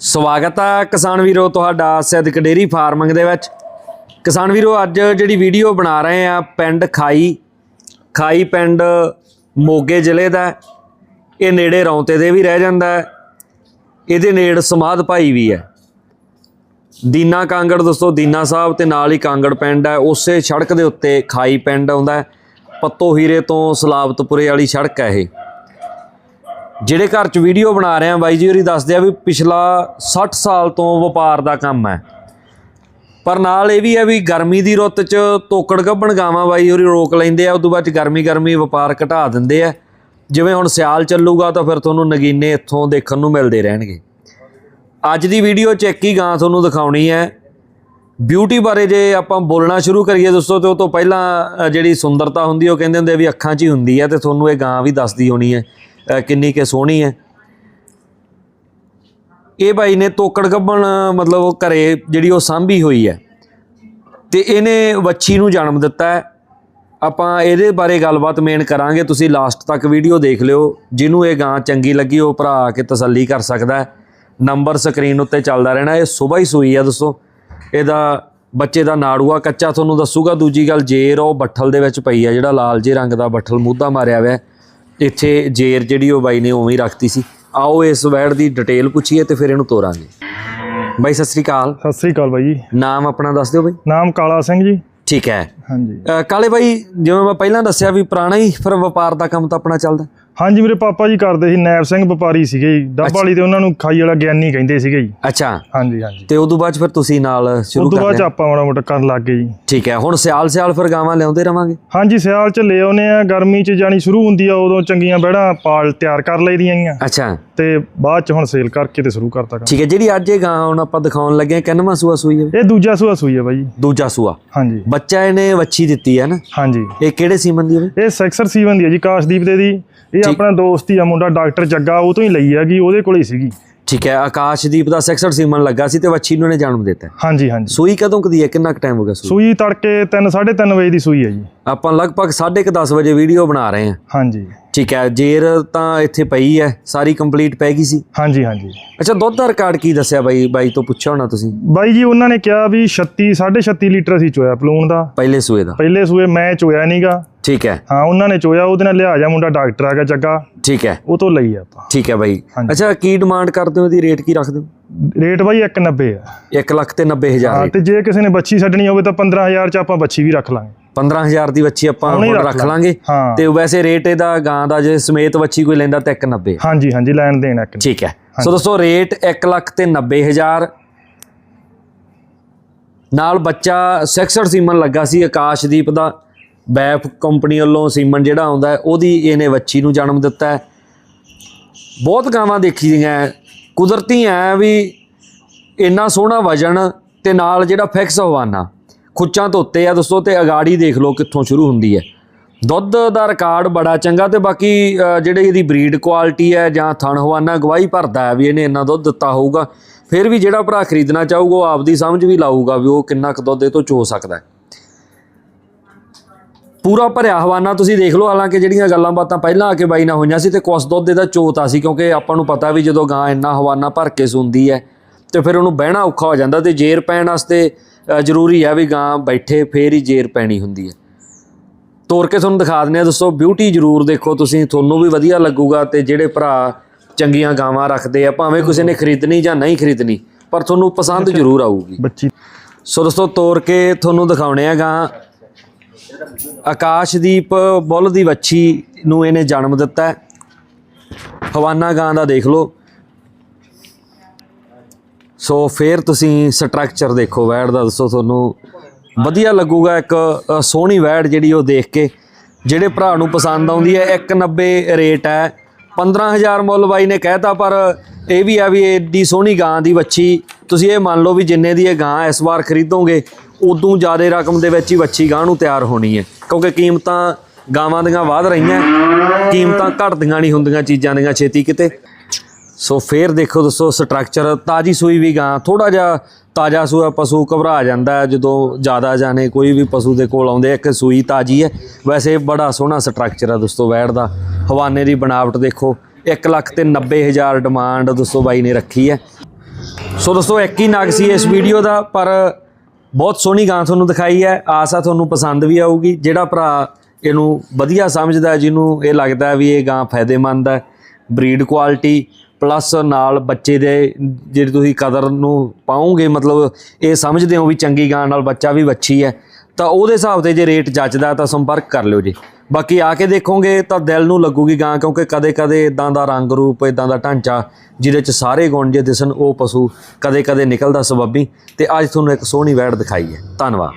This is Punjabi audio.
ਸਵਾਗਤ ਹੈ ਕਿਸਾਨ ਵੀਰੋ ਤੁਹਾਡਾ ਸਿੱਧਕ ਡੇਰੀ ਫਾਰਮਿੰਗ ਦੇ ਵਿੱਚ। ਕਿਸਾਨ ਵੀਰੋ, ਅੱਜ ਜਿਹੜੀ ਵੀਡੀਓ ਬਣਾ ਰਹੇ ਆ, ਪਿੰਡ ਖਾਈ ਖਾਈ ਪਿੰਡ ਮੋਗੇ ਜ਼ਿਲ੍ਹੇ ਦਾ ਇਹ ਨੇੜੇ ਰੌਂਤੇ ਦੇ ਵੀ ਰਹਿ ਜਾਂਦਾ ਹੈ। ਇਹਦੇ ਨੇੜ ਸਮਾਧ ਭਾਈ ਵੀ ਹੈ। ਦੀਨਾ ਕਾਂਗੜ ਦੋਸਤੋ, ਦੀਨਾ ਸਾਹਿਬ ਤੇ ਨਾਲ ਹੀ ਕਾਂਗੜ ਪਿੰਡ ਹੈ। ਉਸੇ ਸੜਕ ਦੇ ਉੱਤੇ ਖਾਈ ਪਿੰਡ ਆਉਂਦਾ ਪੱਤੋ ਹੀਰੇ ਤੋਂ ਸਲਾਬਤਪੁਰੇ ਵਾਲੀ ਸੜਕ ਹੈ ਇਹ। ਜਿਹੜੇ ਘਰ 'ਚ ਵੀਡੀਓ ਬਣਾ ਰਹੇ ਆ ਬਾਈ ਜੀ ਹੋਰੀ ਦੱਸਦੇ ਆ ਵੀ ਪਿਛਲਾ 60 ਸਾਲ ਤੋਂ ਵਪਾਰ ਦਾ ਕੰਮ ਹੈ। ਪਰ ਨਾਲ ਇਹ ਵੀ ਹੈ ਵੀ ਗਰਮੀ ਦੀ ਰੁੱਤ 'ਚ ਤੋਕੜ ਗੱਭਣ ਗਾਵਾਂ ਬਾਈ ਹੋਰੀ ਰੋਕ ਲੈਂਦੇ ਆ, ਉਦੋਂ ਬਾਅਦ 'ਚ ਗਰਮੀ ਗਰਮੀ ਵਪਾਰ ਘਟਾ ਦਿੰਦੇ ਆ। ਜਿਵੇਂ ਹੁਣ ਸਿਆਲ ਚੱਲੂਗਾ ਤਾਂ ਫਿਰ ਤੁਹਾਨੂੰ ਨਗੀਨੇ ਇੱਥੋਂ ਦੇਖਣ ਨੂੰ ਮਿਲਦੇ ਰਹਿਣਗੇ। ਅੱਜ ਦੀ ਵੀਡੀਓ 'ਚ ਇੱਕ ਹੀ ਗਾਂ ਤੁਹਾਨੂੰ ਦਿਖਾਉਣੀ ਹੈ। ਬਿਊਟੀ ਬਾਰੇ ਜੇ ਆਪਾਂ ਬੋਲਣਾ ਸ਼ੁਰੂ ਕਰੀਏ ਦੋਸਤੋ, ਤੇ ਉਹ ਤੋਂ ਪਹਿਲਾਂ ਜਿਹੜੀ ਸੁੰਦਰਤਾ ਹੁੰਦੀ ਉਹ ਕਹਿੰਦੇ ਹੁੰਦੇ ਆ ਵੀ ਅੱਖਾਂ 'ਚ ਹੀ ਹੁੰਦੀ ਹੈ ਤੇ ਤੁਹਾਨੂੰ ਇਹ ਗਾਂ ਵੀ ਦੱਸਦੀ ਹੋਣੀ ਹੈ। ਕਿੰਨੀ ਕਿ ਸੋਹਣੀ ਹੈ। ਇਹ ਬਾਈ ਨੇ ਤੋਕੜ ਗੱਬਣ, ਮਤਲਬ ਉਹ ਘਰੇ ਜਿਹੜੀ ਉਹ ਸਾਂਭੀ ਹੋਈ ਹੈ। ਤੇ ਇਹਨੇ ਵੱਛੀ ਨੂੰ ਜਨਮ ਦਿੱਤਾ ਹੈ। ਆਪਾਂ ਇਹਦੇ ਬਾਰੇ ਗੱਲਬਾਤ ਮੇਨ ਕਰਾਂਗੇ। ਤੁਸੀਂ ਲਾਸਟ ਤੱਕ ਵੀਡੀਓ ਦੇਖ ਲਿਓ। ਜਿਹਨੂੰ ਇਹ ਗਾਂ ਚੰਗੀ ਲੱਗੀ, ਉਹ ਭਰਾ ਆ ਕੇ ਤਸੱਲੀ ਕਰ ਸਕਦਾ ਹੈ। ਨੰਬਰ ਸਕਰੀਨ ਉੱਤੇ ਚੱਲਦਾ ਰਹਿਣਾ। ਇਹ ਸਵੇਰ ਹੀ ਸੂਈ ਆ ਦੋਸਤੋ ਇਹਦਾ ਬੱਚੇ ਦਾ ਨਾੜੂਆ ਕੱਚਾ ਤੁਹਾਨੂੰ ਦੱਸੂਗਾ। ਦੂਜੀ ਗੱਲ ਜੇਰ ਉਹ ਬੱਠਲ ਦੇ ਵਿੱਚ ਪਈ ਆ, ਜਿਹੜਾ ਲਾਲ ਜੇ ਰੰਗ ਦਾ ਬੱਠਲ ਮੂਧਾ ਮਾਰਿਆ ਹੋਇਆ ਇੱਥੇ ਜੇਰ ਜਿਹੜੀ ਉਹ ਬਾਈ ਨੇ ਉਵੇਂ ਹੀ ਰੱਖਤੀ ਸੀ। ਆਓ ਇਸ ਵੈੜ ਦੀ ਡਿਟੇਲ ਪੁੱਛੀਏ ਤੇ ਫਿਰ ਇਹਨੂੰ ਤੋਰਾਂਗੇ। ਬਾਈ ਸਤਿ ਸ੍ਰੀ ਅਕਾਲ। ਸਤਿ ਸ੍ਰੀ ਅਕਾਲ ਬਾਈ ਜੀ। ਨਾਮ ਆਪਣਾ ਦੱਸ ਦਿਓ ਬਾਈ। ਨਾਮ ਕਾਲਾ ਸਿੰਘ ਜੀ। ਠੀਕ ਹੈ। ਹਾਂਜੀ। ਕਾਲੇ ਬਾਈ ਜਿਵੇਂ ਮੈਂ ਪਹਿਲਾਂ ਦੱਸਿਆ ਵੀ ਪੁਰਾਣਾ ਹੀ ਫਿਰ ਵਪਾਰ ਦਾ ਕੰਮ ਤਾਂ ਆਪਣਾ ਚੱਲਦਾ। ਹਾਂਜੀ ਮੇਰੇ ਪਾਪਾ ਜੀ ਕਰਦੇ ਸੀ ਨੈਬ ਸਿੰਘ ਵਪਾਰੀ ਸੀਗੇ ਜੀ। ਡੱਬ ਵਾਲੀ ਤੇ ਉਹਨਾਂ ਨੂੰ ਖਾਈ ਵਾਲਾ ਗਿਆਨੀ ਕਹਿੰਦੇ ਸੀਗੇ ਜੀ। ਅੱਛਾ। ਹਾਂਜੀ ਹਾਂਜੀ। ਤੇ ਉਦੋਂ ਬਾਅਦ ਫਿਰ ਤੁਸੀਂ ਨਾਲ ਸ਼ੁਰੂ ਕਰ ਬਾਅਦ ਚ ਲਿਆ ਆਪਾਂ ਮਾੜਾ ਮੋਟਾ ਕਰਨ ਲੱਗ ਗਏ ਜੀ। ਠੀਕ ਹੈ ਹੁਣ ਸਿਆਲ ਸਿਆਲ ਫਿਰ ਗਾਵਾਂ ਲਿਆਉਂਦੇ ਰਵਾਂਗੇ? ਹਾਂਜੀ ਸਿਆਲ ਚ ਲੈ ਆਉਨੇ ਆ ਗਰਮੀ ਚ ਜਾਣੀ ਸ਼ੁਰੂ ਹੁੰਦੀ ਆ ਉਦੋਂ ਚੰਗੀਆਂ ਬਹਿੜਾਂ ਪਾਲ ਤਿਆਰ ਕਰ ਲਈਦੀਆਂ ਗੀਆਂ ਅੱਛਾ। ਤੇ ਬਾਅਦ ਚ ਹੁਣ ਸੇਲ ਕਰਕੇ ਤੇ ਸ਼ੁਰੂ ਕਰਤਾ ਠੀਕ ਹੈ ਜਿਹੜੀ ਅੱਜ ਇਹ ਗਾਂ ਹੁਣ ਆਪਾਂ ਦਿਖਾਉਣ ਲੱਗੇ ਹਾਂ, ਕਿੰਨਵਾਂ ਸੂਆ ਸੂਈ ਹੈ? ਇਹ ਦੂਜਾ ਸੂਆ ਸੂਈ ਆ ਬਾਈ। ਦੂਜਾ ਸੂਆ। ਹਾਂਜੀ। ਬੱਚਾ ਇਹਨੇ ਵੱਛੀ ਦਿੱਤੀ ਹੈ ਨਾ? ਹਾਂਜੀ। ਇਹ ਕਿਹੜੇ ਸੀਮਨ ਦੀ ਹੈ? ਇਹ ਸੈਕਸਰ ਸੀਵਨ ਦੀ ਆ ਜੀ ਕਾਸ਼ਦੀਪ ਦੇ ਦੀ। ਇਹ ਆਪਣਾ ਦੋਸਤ ਹੀ ਆ ਮੁੰਡਾ ਡਾਕਟਰ ਜੱਗਾ ਉਹ ਤੋਂ ਹੀ ਲਈ ਹੈਗੀ ਉਹਦੇ ਕੋਲ ਹੀ ਸੀਗੀ। ਠੀਕ ਹੈ ਆਕਾਸ਼ਦੀਪ ਦਾ 66 ਸੀਮਨ ਲੱਗਾ ਸੀ ਤੇ ਵੱਛੀ ਨੂੰ ਇਹਨੇ ਜਨਮ ਦਿੱਤਾ ਹਾਂਜੀ ਹਾਂਜੀ। ਸੂਈ ਕਦੋਂ ਕਦੀ ਹੈ? ਕਿੰਨਾ ਕੁ ਟਾਈਮ ਹੋ ਗਿਆ ਸੂਈ? ਸੂਈ ਤੜਕੇ 3 3:30 ਵਜੇ ਦੀ ਸੂਈ ਹੈ ਜੀ। ਆਪਾਂ ਲਗਭਗ 10:30 ਵਜੇ ਵੀਡੀਓ ਬਣਾ ਰਹੇ ਹਾਂ। ਹਾਂਜੀ। ਠੀਕ ਹੈ ਜੇਰ ਤਾਂ ਇੱਥੇ ਪਈ ਹੈ ਸਾਰੀ ਕੰਪਲੀਟ ਪੈ ਗਈ ਸੀ? ਹਾਂਜੀ ਹਾਂਜੀ। ਅੱਛਾ ਦੁੱਧ ਦਾ ਰਿਕਾਰਡ ਕੀ ਦੱਸਿਆ ਬਾਈ? ਬਾਈ ਤੋਂ ਪੁੱਛਿਆ ਹੋਣਾ ਤੁਸੀਂ? ਬਾਈ ਜੀ ਉਹਨਾਂ ਨੇ ਕਿਹਾ ਵੀ 36 36 ਲੀਟਰ ਅਸੀਂ ਚੋਇਆ ਪਲੂਣ ਦਾ। ਪਹਿਲੇ ਸੂਏ ਦਾ? ਪਹਿਲੇ ਸੂਏ ਮੈਂ ਚੋਇਆ ਨਹੀਂਗਾ ਠੀਕ ਹੈ। ਹਾਂ ਉਹਨਾਂ ਨੇ ਚੋਇਆ ਉਹਦੇ ਨਾਲ ਲਿਆ ਜਾ ਮੁੰਡਾ ਡਾਕਟਰ ਆਗਾ ਜੱਗਾ ਠੀਕ ਹੈ। ਉਹ ਤੋਂ ਲਈ ਆਪਾਂ। ਠੀਕ ਹੈ ਬਾਈ। ਅੱਛਾ ਕੀ ਡਿਮਾਂਡ ਕਰਦੇ ਹੋ ਇਹਦੀ? ਰੇਟ ਕੀ ਰੱਖਦੇ ਹੋ? ਰੇਟ ਬਾਈ 190 ਆ। 1 ਲੱਖ ਤੇ 90000 ਹਾਂ ਤੇ ਜੇ ਕਿਸੇ ਨੇ ਬੱਚੀ ਛੱਡਣੀ ਹੋਵੇ ਤਾਂ 15000 ਚ ਆਪਾਂ ਬੱਚੀ ਵੀ ਰੱਖ ਲਾਂਗੇ। 15000 ਦੀ ਵੱਛੀ ਆਪਾਂ ਹੁਣੇ ਰੱਖ ਲਾਂਗੇ। ਤੇ ਵੈਸੇ ਰੇਟ ਇਹਦਾ ਗਾਂ ਦਾ ਜੇ ਸਮੇਤ ਵੱਛੀ ਕੋਈ ਲੈਂਦਾ ਤਾਂ 190 ਹਾਂਜੀ ਹਾਂਜੀ ਲੈਣ ਦੇਣ ਇੱਕ। ਠੀਕ ਹੈ। ਸੋ ਦੋਸਤੋ ਰੇਟ 1 ਲੱਖ ਤੇ 90000 ਨਾਲ ਬੱਚਾ 66 ਸੀਮਨ ਲੱਗਾ ਸੀ ਆਕਾਸ਼ਦੀਪ ਦਾ। ਬੈਫ ਕੰਪਨੀ ਵੱਲੋਂ ਸੀਮਨ ਜਿਹੜਾ ਆਉਂਦਾ ਉਹਦੀ ਇਹਨੇ ਵੱਛੀ ਨੂੰ ਜਨਮ ਦਿੱਤਾ ਹੈ। ਬਹੁਤ ਗਾਵਾਂ ਦੇਖੀ ਦੀਆਂ। ਕੁਦਰਤੀ ਐ ਵੀ ਇੰਨਾ ਸੋਹਣਾ ਵਜਨ ਤੇ ਨਾਲ ਜਿਹੜਾ ਫਿਕਸ ਹਵਾਨਾ। ਖੁੱਚਾਂ ਧੋਤੇ ਆ ਦੋਸਤੋ ਤੇ ਅਗਾੜੀ ਦੇਖ ਲਓ ਕਿੱਥੋਂ ਸ਼ੁਰੂ ਹੁੰਦੀ ਹੈ। ਦੁੱਧ ਦਾ ਰਿਕਾਰਡ ਬੜਾ ਚੰਗਾ ਤੇ ਬਾਕੀ ਜਿਹੜੇ ਇਹਦੀ ਬਰੀਡ ਕੁਆਲਿਟੀ ਹੈ ਜਾਂ ਥਣ ਹਵਾਨਾ ਗਵਾਹੀ ਭਰਦਾ ਹੈ ਵੀ ਇਹਨੇ ਇੰਨਾ ਦੁੱਧ ਦਿੱਤਾ ਹੋਊਗਾ, ਫਿਰ ਵੀ ਜਿਹੜਾ ਭਰਾ ਖਰੀਦਣਾ ਚਾਹੂਗਾ ਉਹ ਆਪਦੀ ਸਮਝ ਵੀ ਲਾਊਗਾ ਵੀ ਉਹ ਕਿੰਨਾ ਕੁ ਦੁੱਧ ਇਹ ਤੋਂ ਚੋ ਸਕਦਾ ਹੈ। ਪੂਰਾ ਭਰਿਆ ਹਵਾਨਾ ਤੁਸੀਂ ਦੇਖ ਲਓ, ਹਾਲਾਂਕਿ ਜਿਹੜੀਆਂ ਗੱਲਾਂ ਬਾਤਾਂ ਪਹਿਲਾਂ ਆ ਕੇ ਬਾਈ ਨਾਲ ਹੋਈਆਂ ਸੀ ਤੇ ਕੁਸ ਦੁੱਧ ਇਹਦਾ ਚੋਤਾ ਸੀ ਕਿਉਂਕਿ ਆਪਾਂ ਨੂੰ ਪਤਾ ਵੀ ਜਦੋਂ ਗਾਂ ਇੰਨਾ ਹਵਾਨਾ ਭਰ ਕੇ ਸੁੰਦੀ ਹੈ ਤੇ ਫਿਰ ਉਹਨੂੰ ਬਹਿਣਾ ਔਖਾ ਹੋ ਜਾਂਦਾ ਤੇ ਜੇਰ ਪੈਣ ਵਾਸਤੇ ਜ਼ਰੂਰੀ ਹੈ ਵੀ ਗਾਂ ਬੈਠੇ ਫੇਰ ਹੀ ਜੇਰ ਪੈਣੀ ਹੁੰਦੀ ਹੈ। ਤੋਰ ਕੇ ਤੁਹਾਨੂੰ ਦਿਖਾ ਦਿੰਦੇ ਆ ਦੋਸਤੋ ਬਿਊਟੀ ਜ਼ਰੂਰ ਦੇਖੋ ਤੁਸੀਂ ਤੁਹਾਨੂੰ ਵੀ ਵਧੀਆ ਲੱਗੂਗਾ ਤੇ ਜਿਹੜੇ ਭਰਾ ਚੰਗੀਆਂ ਗਾਵਾਂ ਰੱਖਦੇ ਆ ਭਾਵੇਂ ਕਿਸੇ ਨੇ ਖਰੀਦਣੀ ਜਾਂ ਨਹੀਂ ਖਰੀਦਣੀ ਪਰ ਤੁਹਾਨੂੰ ਪਸੰਦ ਜ਼ਰੂਰ ਆਊਗੀ। ਬੱਚੀ। ਸੋ ਦੋਸਤੋ ਤੋਰ ਕੇ ਤੁਹਾਨੂੰ ਦਿਖਾਉਣੇ ਆ ਗਾਂ ਆਕਾਸ਼ਦੀਪ ਬੁੱਲ ਦੀ ਵੱਛੀ ਨੂੰ ਇਹਨੇ ਜਨਮ ਦਿੱਤਾ। ਹਵਾਨਾ ਗਾਂ ਦਾ ਦੇਖ ਲਓ। ਸੋ ਫੇਰ ਤੁਸੀਂ ਸਟਰਕਚਰ ਦੇਖੋ, ਵੈੜ ਦਾ ਦੱਸੋ ਤੁਹਾਨੂੰ। ਵਧੀਆ ਲੱਗੂਗਾ ਇੱਕ ਸੋਹਣੀ ਵੈੜ ਜਿਹੜੀ ਉਹ ਦੇਖ ਕੇ। ਜਿਹੜੇ ਭਰਾ ਨੂੰ ਪਸੰਦ ਆਉਂਦੀ ਹੈ 190 ਰੇਟ ਹੈ। 15000 ਮੁੱਲ ਬਾਈ ਨੇ ਕਹਿਤਾ ਪਰ ਇਹ ਵੀ ਆ ਵੀ ਏਡੀ ਸੋਹਣੀ ਗਾਂ ਦੀ ਵੱਛੀ। ਤੁਸੀਂ ਇਹ ਮੰਨ ਲਓ ਵੀ ਜਿੰਨੇ ਦੀ ਇਹ ਗਾਂ ਇਸ ਵਾਰ ਖਰੀਦੋਗੇ, ਉਦੋਂ ਜ਼ਿਆਦਾ ਰਕਮ ਦੇ ਵਿੱਚ ਹੀ ਵੱਛੀ ਗਾਂ ਨੂੰ ਤਿਆਰ ਹੋਣੀ ਹੈ। ਕਿਉਂਕਿ ਕੀਮਤਾਂ ਗਾਵਾਂ ਦੀਆਂ ਵਧ ਰਹੀਆਂ, ਕੀਮਤਾਂ ਘਟਦੀਆਂ ਨਹੀਂ ਹੁੰਦੀਆਂ ਚੀਜ਼ਾਂ ਦੀਆਂ ਛੇਤੀ ਕਿਤੇ। ਸੋ ਫੇਰ ਦੇਖੋ ਦੋਸਤੋ ਸਟਰਕਚਰ ਤਾਜੀ ਸੂਈ ਵੀ ਗਾਂ ਥੋੜਾ ਜਿਹਾ ਤਾਜਾ ਸੂਆ ਪਸ਼ੂ ਘਬਰਾ ਜਾਂਦਾ ਜਦੋਂ ਜ਼ਿਆਦਾ ਜਾਣੇ ਕੋਈ ਵੀ ਪਸ਼ੂ ਦੇ ਕੋਲ ਆਉਂਦੇ ਇੱਕ ਸੂਈ ਤਾਜੀ ਹੈ। ਵੈਸੇ ਬੜਾ ਸੋਹਣਾ ਸਟਰਕਚਰ ਹੈ ਦੋਸਤੋ ਵੈੜ ਦਾ। ਹਵਾਨੇ ਦੀ ਬਣਾਵਟ ਦੇਖੋ 1 ਲੱਖ ਤੇ 90 ਹਜ਼ਾਰ ਡਿਮਾਂਡ ਦੋਸਤੋ ਬਾਈ ਨੇ ਰੱਖੀ ਹੈ। ਸੋ ਦੋਸਤੋ, ਇੱਕ ਹੀ ਨਗ ਸੀ ਇਸ ਵੀਡੀਓ ਦਾ, ਪਰ ਬਹੁਤ ਸੋਹਣੀ ਗਾਂ ਤੁਹਾਨੂੰ ਦਿਖਾਈ ਹੈ। ਆਸ ਆ ਤੁਹਾਨੂੰ ਪਸੰਦ ਵੀ ਆਊਗੀ। ਜਿਹੜਾ ਭਰਾ ਇਹਨੂੰ ਵਧੀਆ ਸਮਝਦਾ ਜਿਹਨੂੰ ਇਹ ਲੱਗਦਾ ਵੀ ਇਹ ਗਾਂ ਫਾਇਦੇਮੰਦ ਹੈ ਬਰੀਡ ਕੁਆਲਿਟੀ ਪਲੱਸ ਨਾਲ ਬੱਚੇ ਦੇ ਜਿਹੜੀ ਤੁਸੀਂ ਕਦਰ ਨੂੰ ਪਾਉਂਗੇ, ਮਤਲਬ ਇਹ ਸਮਝਦੇ ਹੋ ਵੀ ਚੰਗੀ ਗਾਂ ਨਾਲ ਬੱਚਾ ਵੀ ਵੱਛੀ ਹੈ, ਤਾਂ ਉਹਦੇ ਹਿਸਾਬ ਤੇ ਜੇ ਰੇਟ ਜੱਜਦਾ ਤਾਂ ਸੰਪਰਕ ਕਰ ਲਿਓ ਜੀ। ਬਾਕੀ ਆ ਕੇ ਦੇਖੋਗੇ ਤਾਂ ਦਿਲ ਨੂੰ ਲੱਗੂਗੀ ਗਾਂ, ਕਿਉਂਕਿ ਕਦੇ-ਕਦੇ ਇਦਾਂ ਦਾ ਰੰਗ ਰੂਪ ਇਦਾਂ ਦਾ ਢਾਂਚਾ ਜਿਹਦੇ ਚ ਸਾਰੇ ਗੁਣ ਜੇ ਦਿਸਣ, ਉਹ ਪਸ਼ੂ ਕਦੇ-ਕਦੇ ਨਿਕਲਦਾ ਸਬੱਬੀ। ਤੇ ਅੱਜ ਤੁਹਾਨੂੰ ਇੱਕ ਸੋਹਣੀ ਵੈੜ ਦਿਖਾਈ ਹੈ। ਧੰਨਵਾਦ।